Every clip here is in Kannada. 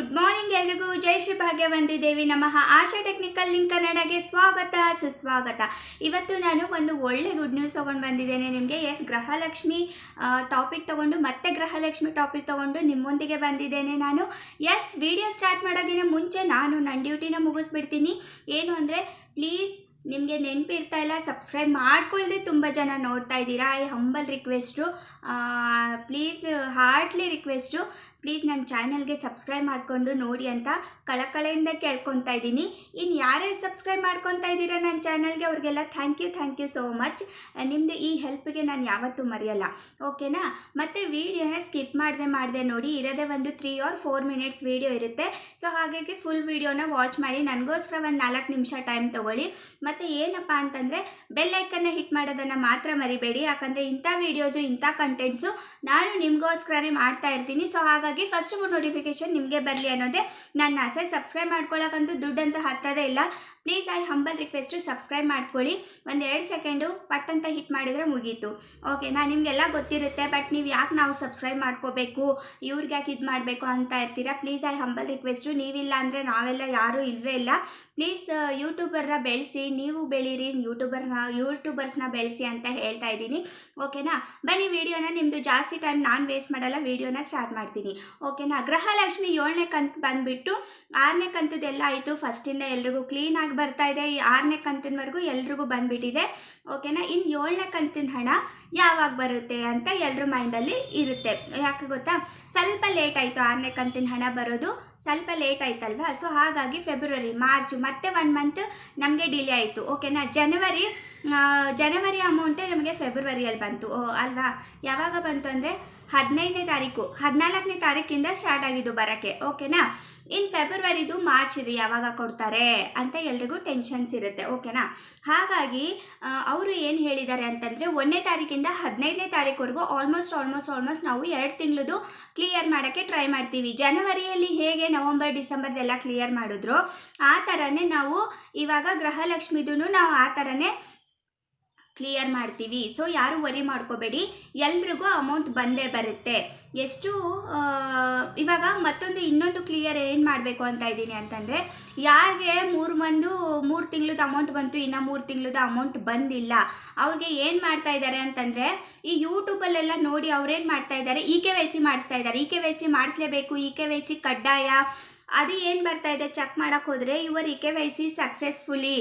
ಗುಡ್ ಮಾರ್ನಿಂಗ್ ಎಲ್ರಿಗೂ. ಜೈ ಶ್ರೀ ಭಾಗ್ಯ ಬಂದಿದ್ದೇವೆ ನಮಃ. ಆಶಾ ಟೆಕ್ನಿಕಲ್ ಲಿಂಕ್ ಕನ್ನಡಗೆ ಸ್ವಾಗತ, ಸುಸ್ವಾಗತ. ಇವತ್ತು ನಾನು ಒಂದು ಒಳ್ಳೆ ಗುಡ್ ನ್ಯೂಸ್ ತೊಗೊಂಡು ಬಂದಿದ್ದೇನೆ ನಿಮಗೆ. ಎಸ್ ಗ್ರಹಲಕ್ಷ್ಮಿ ಟಾಪಿಕ್ ತೊಗೊಂಡು, ಮತ್ತೆ ಗ್ರಹಲಕ್ಷ್ಮಿ ಟಾಪಿಕ್ ತೊಗೊಂಡು ನಿಮ್ಮೊಂದಿಗೆ ಬಂದಿದ್ದೇನೆ ನಾನು. ಎಸ್ ವಿಡಿಯೋ ಸ್ಟಾರ್ಟ್ ಮಾಡೋಕ್ಕಿಂತ ಮುಂಚೆ ನಾನು ನನ್ನ ಡ್ಯೂಟಿನ ಮುಗಿಸ್ಬಿಡ್ತೀನಿ. ಏನು ಅಂದರೆ ಪ್ಲೀಸ್ ನಿಮಗೆ ನೆನಪಿರ್ತಾ ಇಲ್ಲ ಸಬ್ಸ್ಕ್ರೈಬ್ ಮಾಡ್ಕೊಳ್ಳದೆ ತುಂಬ ಜನ ನೋಡ್ತಾ ಇದ್ದೀರಾ. I humble request please heartly request please ನನ್ನ ಚಾನಲ್ಗೆ ಸಬ್ಸ್ಕ್ರೈಬ್ ಮಾಡಿಕೊಂಡು ನೋಡಿ ಅಂತ ಕಳಕಳೆಯಿಂದ ಕೇಳ್ಕೊತಾ ಇದ್ದೀನಿ. ಇನ್ನು ಯಾರ್ಯಾರು ಸಬ್ಸ್ಕ್ರೈಬ್ ಮಾಡ್ಕೊತಾ ಇದ್ದೀರಾ ನನ್ನ ಚಾನಲ್ಗೆ ಅವ್ರಿಗೆಲ್ಲ thank you thank you so much ನಿಮ್ಮದು ಈ ಹೆಲ್ಪ್ಗೆ ನಾನು ಯಾವತ್ತೂ ಮರೆಯಲ್ಲ. ಓಕೆನಾ ಮತ್ತು ವೀಡಿಯೋನ ಸ್ಕಿಪ್ ಮಾಡದೆ ಮಾಡದೆ ನೋಡಿ, ಇರೋದೇ ಒಂದು three or four minutes video ಇರುತ್ತೆ. ಸೊ ಹಾಗಾಗಿ ಫುಲ್ ವೀಡಿಯೋನ ವಾಚ್ ಮಾಡಿ, ನನಗೋಸ್ಕರ ಒಂದು ನಾಲ್ಕು ನಿಮಿಷ ಟೈಮ್ ತೊಗೊಳ್ಳಿ. ಮತ್ತು ಏನಪ್ಪ ಅಂತಂದರೆ ಬೆಲ್ ಐಕನ್ನ ಹಿಟ್ ಮಾಡೋದನ್ನು ಮಾತ್ರ ಮರಿಬೇಡಿ. ಯಾಕಂದರೆ ಇಂಥ ವೀಡಿಯೋಸು ಇಂಥ ಕಂಟೆಂಟ್ಸು ನಾನು ನಿಮಗೋಸ್ಕರನೇ ಮಾಡ್ತಾ ಇರ್ತೀನಿ. ಸೊ ಹಾಗಾಗಿ ಫಸ್ಟ್ ನೋಟಿಫಿಕೇಶನ್ ನಿಮಗೆ ಬರಲಿ ಅನ್ನೋದೇ ನನ್ನ ಆಸೆ. ಸಬ್ಸ್ಕ್ರೈಬ್ ಮಾಡ್ಕೊಳ್ಳೋಕ್ಕಂತೂ ದುಡ್ಡಂತೂ ಹತ್ತೋದೇ ಇಲ್ಲ. Please I humble request subscribe ಮಾಡ್ಕೊಳ್ಳಿ. ಒಂದು ಎರಡು ಸೆಕೆಂಡು ಪಟ್ ಅಂತ ಹಿಟ್ ಮಾಡಿದರೆ ಮುಗೀತು. ಓಕೆನಾ ನಿಮಗೆಲ್ಲ ಗೊತ್ತಿರುತ್ತೆ ಬಟ್ ನೀವು ಯಾಕೆ ನಾವು ಸಬ್ಸ್ಕ್ರೈಬ್ ಮಾಡ್ಕೋಬೇಕು? ಇವ್ರಿಗೆ ಯಾಕೆ ಇದು ಮಾಡಬೇಕು ಅಂತ ಇರ್ತೀರಾ? ಪ್ಲೀಸ್ ಐ ಹಂಬಲ್ ರಿಕ್ವೆಸ್ಟು ನೀವಿಲ್ಲ ಅಂದರೆ ನಾವೆಲ್ಲ ಯಾರೂ ಇಲ್ಲವೇ ಇಲ್ಲ. ಪ್ಲೀಸ್ ಯೂಟ್ಯೂಬರ್ನ ಬೆಳೆಸಿ, ನೀವು ಬೆಳೀರಿ ಯೂಟ್ಯೂಬರ್ನ ಯೂಟ್ಯೂಬರ್ಸ್ನ ಬೆಳೆಸಿ ಅಂತ ಹೇಳ್ತಾ ಇದ್ದೀನಿ. ಓಕೆನಾ ಬನ್ನಿ ವಿಡಿಯೋನ ನಿಮ್ಮದು ಜಾಸ್ತಿ ಟೈಮ್ ನಾನು ವೇಸ್ಟ್ ಮಾಡಲ್ಲ ವಿಡಿಯೋನ ಸ್ಟಾರ್ಟ್ ಮಾಡ್ತೀನಿ. ಓಕೆನಾ ಗೃಹಲಕ್ಷ್ಮಿ ಏಳನೇ ಕಂತು ಬಂದುಬಿಟ್ಟು, ಆರನೇ ಕಂತದ್ದೆಲ್ಲ ಆಯಿತು. ಫಸ್ಟಿಂದ ಎಲ್ರಿಗೂ ಕ್ಲೀನಾಗಿ ಬರ್ತಾ ಇದೆ. ಈ ಆರನೇ ಕಂತಿನವರೆಗೂ ಎಲ್ರಿಗೂ ಬಂದುಬಿಟ್ಟಿದೆ. ಓಕೆನಾ ಇನ್ನು ಏಳನೇ ಕಂತಿನ ಹಣ ಯಾವಾಗ ಬರುತ್ತೆ ಅಂತ ಎಲ್ಲರ ಮೈಂಡಲ್ಲಿ ಇರುತ್ತೆ. ಯಾಕೆ ಗೊತ್ತಾ? ಸ್ವಲ್ಪ ಲೇಟ್ ಆಯಿತು ಆರನೇ ಕಂತಿನ ಹಣ ಬರೋದು. ಸ್ವಲ್ಪ ಲೇಟ್ ಆಯ್ತಲ್ವಾ? ಸೊ ಹಾಗಾಗಿ ಫೆಬ್ರವರಿ ಮಾರ್ಚ್ ಮತ್ತೆ ಒನ್ ಮಂತ್ ನಮಗೆ ಡಿಲೇ ಆಯಿತು. ಓಕೆನಾ ಜನವರಿ ಜನವರಿ ಅಮೌಂಟೇ ನಮಗೆ ಫೆಬ್ರವರಿಯಲ್ಲಿ ಬಂತು. ಅಲ್ವಾ? ಯಾವಾಗ ಬಂತು ಅಂದರೆ ಹದಿನೈದನೇ ತಾರೀಕು, ಹದಿನಾಲ್ಕನೇ ತಾರೀಕಿಂದ ಸ್ಟಾರ್ಟ್ ಆಗಿದ್ದು ಬರೋಕ್ಕೆ ಓಕೆನಾ ಇನ್ ಫೆಬ್ರವರಿದು ಮಾರ್ಚ್ ಇದು, ಯಾವಾಗ ಕೊಡ್ತಾರೆ ಅಂತ ಎಲ್ರಿಗೂ ಟೆನ್ಷನ್ಸ್ ಇರುತ್ತೆ ಓಕೆನಾ ಹಾಗಾಗಿ ಅವರು ಏನು ಹೇಳಿದ್ದಾರೆ ಅಂತಂದರೆ, ಒಂದನೇ ತಾರೀಕಿಂದ ಹದಿನೈದನೇ ತಾರೀಕುವರೆಗೂ ಆಲ್ಮೋಸ್ಟ್ ಆಲ್ಮೋಸ್ಟ್ ಆಲ್ಮೋಸ್ಟ್ ನಾವು ಎರಡು ತಿಂಗಳದು ಕ್ಲಿಯರ್ ಮಾಡೋಕ್ಕೆ ಟ್ರೈ ಮಾಡ್ತೀವಿ. ಜನವರಿಯಲ್ಲಿ ಹೇಗೆ ನವಂಬರ್ ಡಿಸೆಂಬರ್ದೆಲ್ಲ ಕ್ಲಿಯರ್ ಮಾಡಿದ್ರು, ಆ ಥರನೇ ನಾವು ಇವಾಗ ಗೃಹಲಕ್ಷ್ಮಿದೂ ನಾವು ಆ ಥರನೇ ಕ್ಲಿಯರ್ ಮಾಡ್ತೀವಿ. ಸೊ ಯಾರು ವರಿ ಮಾಡ್ಕೋಬೇಡಿ. ಎಲ್ರಿಗೂ ಅಮೌಂಟ್ ಬಂದೇ ಬರುತ್ತೆ. ಎಷ್ಟು ಇವಾಗ ಮತ್ತೊಂದು ಇನ್ನೊಂದು ಕ್ಲಿಯರ್ ಏನು ಮಾಡಬೇಕು ಅಂತ ಇದ್ದೀನಿ ಅಂತಂದರೆ, ಯಾರಿಗೆ ಮೂರು ಮಂದು, ಮೂರು ತಿಂಗಳದ ಅಮೌಂಟ್ ಬಂತು, ಇನ್ನು ಮೂರು ತಿಂಗಳದ ಅಮೌಂಟ್ ಬಂದಿಲ್ಲ. ಅವ್ರಿಗೆ ಏನು ಮಾಡ್ತಾ ಇದ್ದಾರೆ ಅಂತಂದರೆ, ಈ ಯೂಟ್ಯೂಬಲ್ಲೆಲ್ಲ ನೋಡಿ ಅವ್ರೇನು ಮಾಡ್ತಾ ಇದ್ದಾರೆ ಇ ಕೆ ವೈ ಸಿ ಮಾಡಿಸ್ತಾ ಇದ್ದಾರೆ ಇ ಕೆ ವೈ ಸಿ ಮಾಡಿಸ್ಲೇಬೇಕು. ಇ ಕೆ ವೈ ಸಿ ಕಡ್ಡಾಯ. ಅದು ಏನು ಬರ್ತಾ ಇದೆ? ಚೆಕ್ ಮಾಡೋಕ್ಕೆ ಹೋದರೆ your E K Y C successfully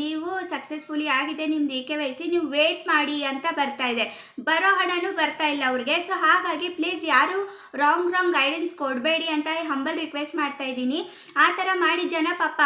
ನೀವು ಸಕ್ಸಸ್ಫುಲಿ ಆಗಿದೆ, ನಿಮ್ದು ಇ ಕೆ ವೈ ಸಿ ನೀವು ವೇಟ್ ಮಾಡಿ ಅಂತ ಬರ್ತಾ ಇದೆ. ಬರೋ ಹಣನೂ ಬರ್ತಾ ಇಲ್ಲ ಅವ್ರಿಗೆ. ಸೊ ಹಾಗಾಗಿ ಪ್ಲೀಸ್ ಯಾರು ರಾಂಗ್ ರಾಂಗ್ ಗೈಡೆನ್ಸ್ ಕೊಡಬೇಡಿ ಅಂತ ಹಂಬಲ್ ರಿಕ್ವೆಸ್ಟ್ ಮಾಡ್ತಾ ಇದ್ದೀನಿ. ಆ ಥರ ಮಾಡಿ ಜನ ಪಾಪ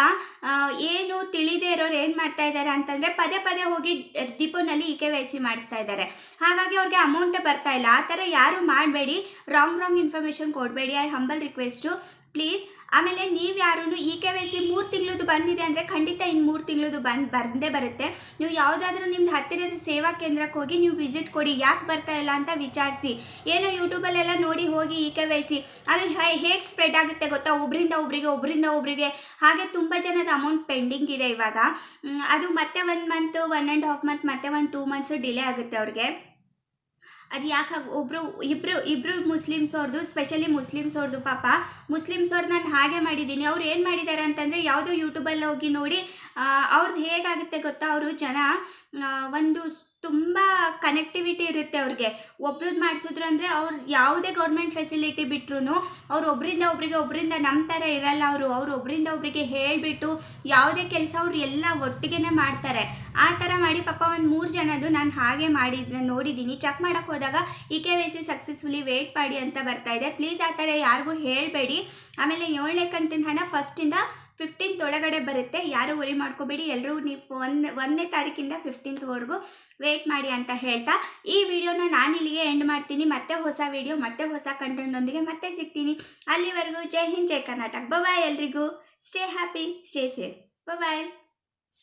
ಏನು ತಿಳಿದೇ ಇರೋರು ಏನು ಮಾಡ್ತಾ ಇದ್ದಾರೆ ಅಂತಂದರೆ ಪದೇ ಪದೇ ಹೋಗಿ ಡಿಪೋನಲ್ಲಿ ಇ ಕೆ ವೈ ಸಿ ಮಾಡಿಸ್ತಾ ಇದ್ದಾರೆ. ಹಾಗಾಗಿ ಅವ್ರಿಗೆ ಅಮೌಂಟೇ ಬರ್ತಾ ಇಲ್ಲ. ಆ ಥರ ಯಾರು ಮಾಡಬೇಡಿ. ರಾಂಗ್ ರಾಂಗ್ ಇನ್ಫಾರ್ಮೇಷನ್ ಕೊಡಬೇಡಿ. ಐ ಹಂಬಲ್ ರಿಕ್ವೆಸ್ಟು ಪ್ಲೀಸ್ ಆಮೇಲೆ ನೀವು ಯಾರೂ ಇ ಕೆ ವೈ ಸಿ ಮೂರು ತಿಂಗಳದು ಬಂದಿದೆ ಅಂದರೆ ಖಂಡಿತ ಇನ್ನು ಮೂರು ತಿಂಗಳದು ಬಂದು ಬಂದೇ ಬರುತ್ತೆ. ನೀವು ಯಾವುದಾದ್ರೂ ನಿಮ್ದು ಹತ್ತಿರದ ಸೇವಾ ಕೇಂದ್ರಕ್ಕೆ ಹೋಗಿ ನೀವು ವಿಸಿಟ್ ಕೊಡಿ. ಯಾಕೆ ಬರ್ತಾ ಇಲ್ಲ ಅಂತ ವಿಚಾರಿಸಿ. ಏನೋ ಯೂಟ್ಯೂಬಲ್ಲೆಲ್ಲ ನೋಡಿ ಹೋಗಿ ಇ ಕೆ ವೈ ಸಿ. ಅದು ಹೇಗೆ ಸ್ಪ್ರೆಡ್ ಆಗುತ್ತೆ ಗೊತ್ತಾ? ಒಬ್ಬರಿಂದ ಒಬ್ಬರಿಗೆ ಒಬ್ಬರಿಂದ ಒಬ್ಬರಿಗೆ ಹಾಗೆ ತುಂಬ ಜನದ ಅಮೌಂಟ್ ಪೆಂಡಿಂಗ್ ಇದೆ ಇವಾಗ. ಅದು ಮತ್ತೆ ಒಂದು month one and half month ಮತ್ತೆ ಒಂದು ಟೂ ಮಂತ್ಸು ಡಿಲೇ ಆಗುತ್ತೆ ಅವ್ರಿಗೆ. ಅದು ಯಾಕೆ ಒಬ್ಬರು ಇಬ್ಬರು ಇಬ್ಬರು ಮುಸ್ಲಿಮ್ಸ್ ಅವ್ರದ್ದು ಸ್ಪೆಷಲಿ ಮುಸ್ಲಿಮ್ಸ್ ಅವ್ರದ್ದು ಪಾಪ, ಮುಸ್ಲಿಮ್ಸ್ ಅವ್ರು ನಾನು ಹಾಗೆ ಮಾಡಿದ್ದೀನಿ ಅವ್ರು ಏನು ಮಾಡಿದ್ದಾರೆ ಅಂತಂದರೆ ಯಾವುದೋ ಯೂಟ್ಯೂಬಲ್ಲಿ ಹೋಗಿ ನೋಡಿ ಅವ್ರದ್ದು ಹೇಗಾಗುತ್ತೆ ಗೊತ್ತಾ ಅವರು ಜನ ಒಂದು ತುಂಬ ಕನೆಕ್ಟಿವಿಟಿ ಇರುತ್ತೆ ಅವ್ರಿಗೆ. ಒಬ್ರದ್ದು ಮಾಡಿಸಿದ್ರು ಅಂದರೆ ಅವ್ರು ಯಾವುದೇ ಗೌರ್ಮೆಂಟ್ ಫೆಸಿಲಿಟಿ ಬಿಟ್ರು ಅವ್ರು ಒಬ್ಬರಿಂದ ಒಬ್ರಿಗೆ ಒಬ್ಬರಿಂದ ನಮ್ಮ ಥರ ಇರಲ್ಲ ಅವರು. ಅವ್ರು ಒಬ್ಬರಿಂದ ಒಬ್ಬರಿಗೆ ಹೇಳಿಬಿಟ್ಟು ಯಾವುದೇ ಕೆಲಸ ಅವ್ರು ಎಲ್ಲ ಒಟ್ಟಿಗೆ ಮಾಡ್ತಾರೆ. ಆ ಥರ ಮಾಡಿ ಪಾಪ ಒಂದು ಮೂರು ಜನದು ನಾನು ಹಾಗೆ ಮಾಡಿ ನೋಡಿದ್ದೀನಿ ಚೆಕ್ ಮಾಡೋಕ್ಕೆ ಹೋದಾಗ E K Y C successfully wait ಮಾಡಿ ಅಂತ ಬರ್ತಾ ಇದೆ. ಪ್ಲೀಸ್ ಆ ಥರ ಯಾರಿಗೂ ಹೇಳಬೇಡಿ. ಆಮೇಲೆ ಏಳನೇ ಕಂತಿನ ಹಣ ಫಸ್ಟಿಂದ ಫಿಫ್ಟೀನ್ತ್ ಒಳಗಡೆ ಬರುತ್ತೆ. ಯಾರು ವರಿ ಮಾಡ್ಕೋಬೇಡಿ. ಎಲ್ಲರೂ ನೀವು ಒಂದು, ಒಂದನೇ ತಾರೀಕಿಂದ ಫಿಫ್ಟೀನ್ತ್ವರೆಗೂ ವೇಟ್ ಮಾಡಿ ಅಂತ ಹೇಳ್ತಾ. ಈ ವಿಡಿಯೋನ ನಾನು ಇಲ್ಲಿಗೆ ಎಂಡ್ ಮಾಡ್ತೀನಿ. ಮತ್ತೆ ಹೊಸ ವಿಡಿಯೋ, ಮತ್ತೆ ಹೊಸ ಕಂಟೆಂಟ್ನೊಂದಿಗೆ ಮತ್ತೆ ಸಿಗ್ತೀನಿ. ಅಲ್ಲಿವರೆಗೂ ಜೈ ಹಿಂದ್, ಜೈ ಕರ್ನಾಟಕ. ಬಾಯ್ ಎಲ್ರಿಗೂ. Stay happy stay safe bye